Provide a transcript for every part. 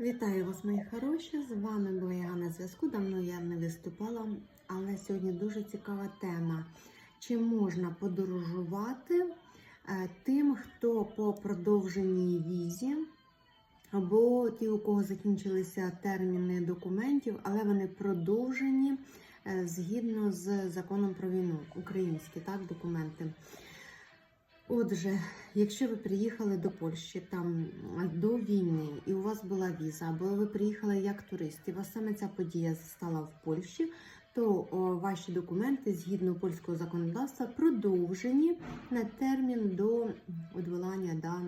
Вітаю вас, мої хороші! З вами була я на зв'язку. Давно я не виступала, але сьогодні дуже цікава тема. Чи можна подорожувати е, тим, хто по продовженій візі, або ті, у кого закінчилися терміни документів, але вони продовжені е, згідно з законом про війну, українські так, документи. Отже, якщо ви приїхали до Польщі там до війни, і у вас була віза, або ви приїхали як турист, і вас саме ця подія стала в Польщі, то о, ваші документи згідно польського законодавства продовжені на термін до відволання да,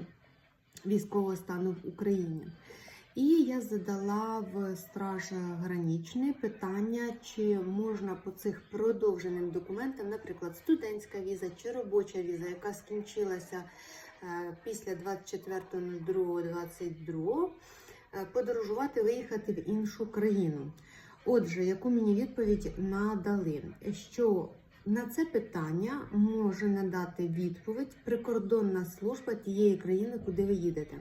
військового стану в Україні. І я задала в страж граничний питання, чи можна по цих продовженим документам, наприклад, студентська віза чи робоча віза, яка скінчилася е, після 24.02.22, е, подорожувати, виїхати в іншу країну. Отже, яку мені відповідь надали, що на це питання може надати відповідь прикордонна служба тієї країни, куди ви їдете.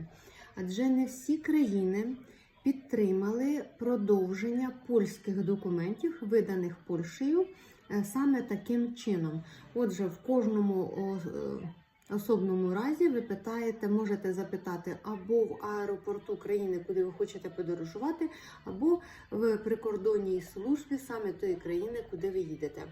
Адже не всі країни підтримали продовження польських документів, виданих Польщею е, саме таким чином. Отже, в кожному е, особному разі ви питаєте, можете запитати або в аеропорту країни, куди ви хочете подорожувати, або в прикордонній службі саме тої країни, куди ви їдете.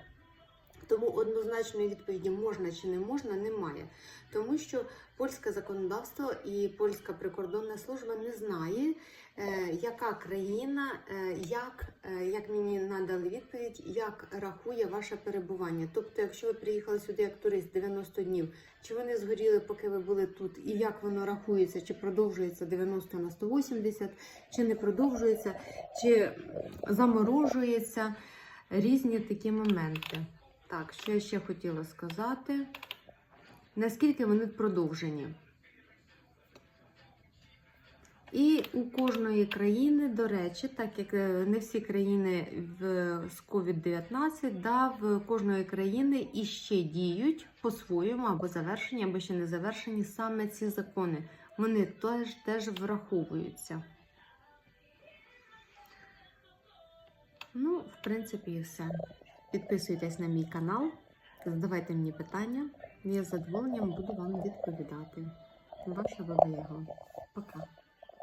Тому однозначної відповіді можна чи не можна немає, тому що польське законодавство і польська прикордонна служба не знає, е, яка країна, е, як, е, як мені надали відповідь, як рахує ваше перебування. Тобто, якщо ви приїхали сюди як турист 90 днів, чи вони згоріли, поки ви були тут, і як воно рахується, чи продовжується 90 на 180, чи не продовжується, чи заморожується різні такі моменти. Так, що я ще хотіла сказати? Наскільки вони продовжені? І у кожної країни, до речі, так як е, не всі країни з COVID-19, да, в кожної країни іще діють по-своєму або завершені, або ще не завершені саме ці закони. Вони теж, теж враховуються. Ну, в принципі, і все. Підписуйтесь на мій канал, задавайте мені питання. Я з задоволенням буду вам відповідати. Ваша Баба Яга. Пока.